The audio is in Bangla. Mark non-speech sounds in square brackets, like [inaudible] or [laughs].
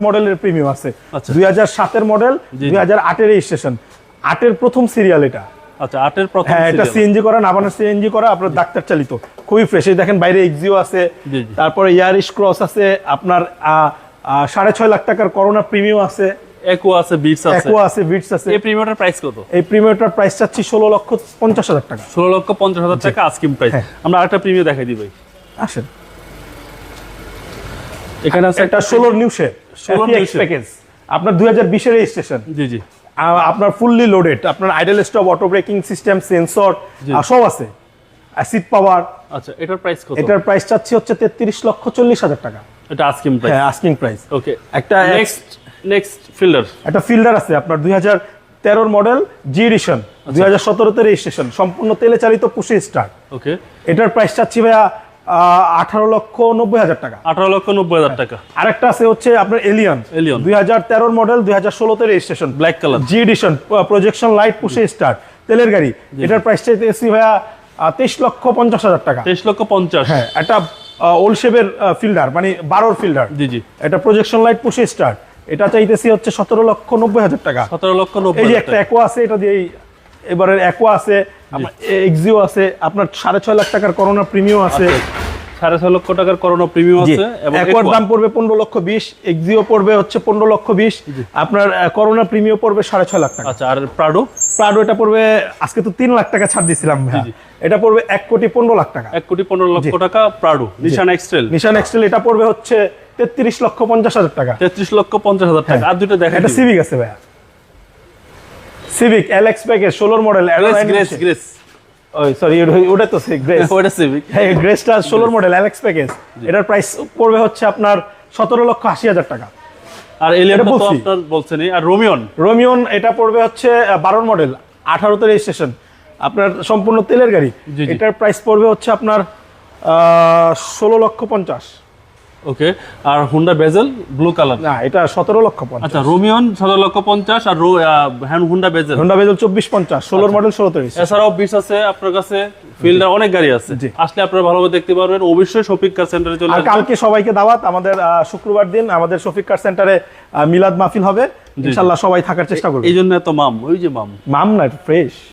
মডেলের প্রিমিয়াম আছে। আচ্ছা। দুই হাজার সাতের মডেল। দুই হাজার আটের রেজিস্ট্রেশন আটের প্রথম সিরিয়াল এটা। আচ্ছা আটের প্রথম হ্যাঁ এটা সিএনজি করা নাবানা সিএনজি করা আপনার ডাক্তার চালিত। খুবই ফ্রেশ এই দেখেন বাইরে এক্সিও আছে। জি, জি। তারপরে ইয়ারিশ ক্রস আছে। আপনার আহ, আহ, সাড়ে ছয় লাখ টাকার করোনা প্রিমিয়াম আছে। একো আছে বিটস আছে। একোয়া আছে বিটস আছে। এই প্রিমিয়ামটার প্রাইস কত? এই প্রিমিয়ামটার প্রাইস চাচ্ছি ষোলো লক্ষ পঞ্চাশ হাজার টাকা। ষোলো লক্ষ পঞ্চাশ হাজার টাকা প্রাইস হ্যাঁ। আমরা আরেকটা প্রিমিয়াম দেখাই দিই ভাই। আসেন। এখানে আছে একটা ষোলোর নিউ শেপ 16 new প্যাকেজ আপনার দুই হাজার বিশের রেজিস্ট্রেশন জি জি। আপনার ফুললি লোডেড আপনার idle stop auto braking system sensor সব আছে। অ্যাসিড পাওয়ার আচ্ছা এটার প্রাইস কত? এটার প্রাইস চাচ্ছি হচ্ছে তেত্রিশ লক্ষ চল্লিশ হাজার টাকা। এটা আস্কিং প্রাইস হ্যাঁ আস্কিং প্রাইস ওকে একটা নেক্সট নেক্সট ফিল্ডার একটা ফিল্ডার আছে আপনার দুই হাজার তেরোর মডেল জি এডিশন দুই হাজার সতেরোতে রেজিস্ট্রেশন সম্পূর্ণ তেলে চালিত পুষি স্টার ওকে এটার প্রাইস চাচ্ছি ভাইয়া আঠারো লক্ষ নব্বই হাজার টাকা। আঠারো লক্ষ নব্বই হাজার টাকা। আরেকটা আছে হচ্ছে আপনার এলিয়ন Alien। দুই হাজার তেরোর মডেল দুই হাজার ষোলোতে registration black colour G edition projection light push start তেলের গাড়ি। এটার প্রাইস চাইতেছি ভাইয়া তেইশ লক্ষ পঞ্চাশ হাজার টাকা। তেইশ লক্ষ পঞ্চাশ। হ্যাঁ একটা ওল্ড শেপের ফিল্ডার মানে বারোর ফিল্ডার জি জি। এটা প্রজেকশন লাইট পুষে স্টার এটা চাইতেছি হচ্ছে সতেরো লক্ষ নব্বই হাজার টাকা। সতেরো লক্ষ এই নব্বই যে একটা। অ্যাকোয়া আছে এটা দিয়ে এবারের অ্যাকোয়া আছে এক্সিও আছে আপনার সাড়ে ছয় লাখ টাকার করোনা প্রিমিয়াম আছে। সাড়ে ছয় লক্ষ টাকার করোনা প্রিমিয়াম আছে এবং অ্যাকোয়ার দাম পড়বে পনেরো লক্ষ বিশ এক্সিও পড়বে হচ্ছে পনেরো লক্ষ বিশ। আপনার করোনা প্রিমিয়াম পড়বে সাড়ে ছয় লাখ টাকা। আচ্ছা আর প্রাডো প্রাডো এটা পড়বে আজকে তো তিন লাখ টাকা ছাড়। জি। এটা পড়বে এক কোটি পনেরো লাখ টাকা। এক কোটি পনেরো লক্ষ টাকা প্রাডো নিশান এক্সট্রেল নিশান এক্সটেল এটা পড়বে হচ্ছে তেত্রিশ লক্ষ পঞ্চাশ হাজার টাকা। তেত্রিশ লক্ষ পঞ্চাশ হাজার টাকা। আর দুটো দেখা এটা সিভিক আছে ভাইয়া। সিভিক এলএক্স প্যাকেজ ষোলোর মডেল গ্রেস গ্রেস ওই সরি ওটা তো গ্রেস [laughs] ওটা সিভিক হ্যাঁ গ্রেসটা ষোলোর মডেল অ্যালেক্স প্যাকেজ এটার প্রাইস পড়বে হচ্ছে আপনার সতেরো লক্ষ আশি হাজার টাকা। আর এলিয়ানটা তো আপনার বলছেনই আর রোমিয়ন রোমিয়ন এটা পড়বে হচ্ছে বারোর মডেল আঠারোতে রেজিস্ট্রেশন আপনার সম্পূর্ণ তেলের গাড়ি। এটার প্রাইস পড়বে হচ্ছে আপনার ষোলো লক্ষ পঞ্চাশ। ওকে আর হুন্ডা বেজেল ব্লু কালার না এটা সতেরো লক্ষ পঞ্চাশ। আচ্ছা রোমিয়ন সতেরো লক্ষ পঞ্চাশ আর হুন্ডা বেজেল হোন্ডা বেজল চব্বিশ পঞ্চাশ ষোলোর মডেল ষোলোতে রেজিস্ট্রেশন এছাড়াও বিশ আছে আপনার কাছে ফিল্ডার অনেক গাড়ি আছে। আসলে আপনারা ভালোভাবে দেখতে পারবেন অবশ্যই শপিং কার সেন্টারে চলে আর কালকে সবাইকে দাওয়াত আমাদের শুক্রবার দিন আমাদের শফিক কার সেন্টারে মিলাদ মাহফিল হবে। ইনশাল্লাহ সবাই থাকার চেষ্টা করবে। এই জন্য এত মাম ওই যে মাম। মাম না ফ্রেশ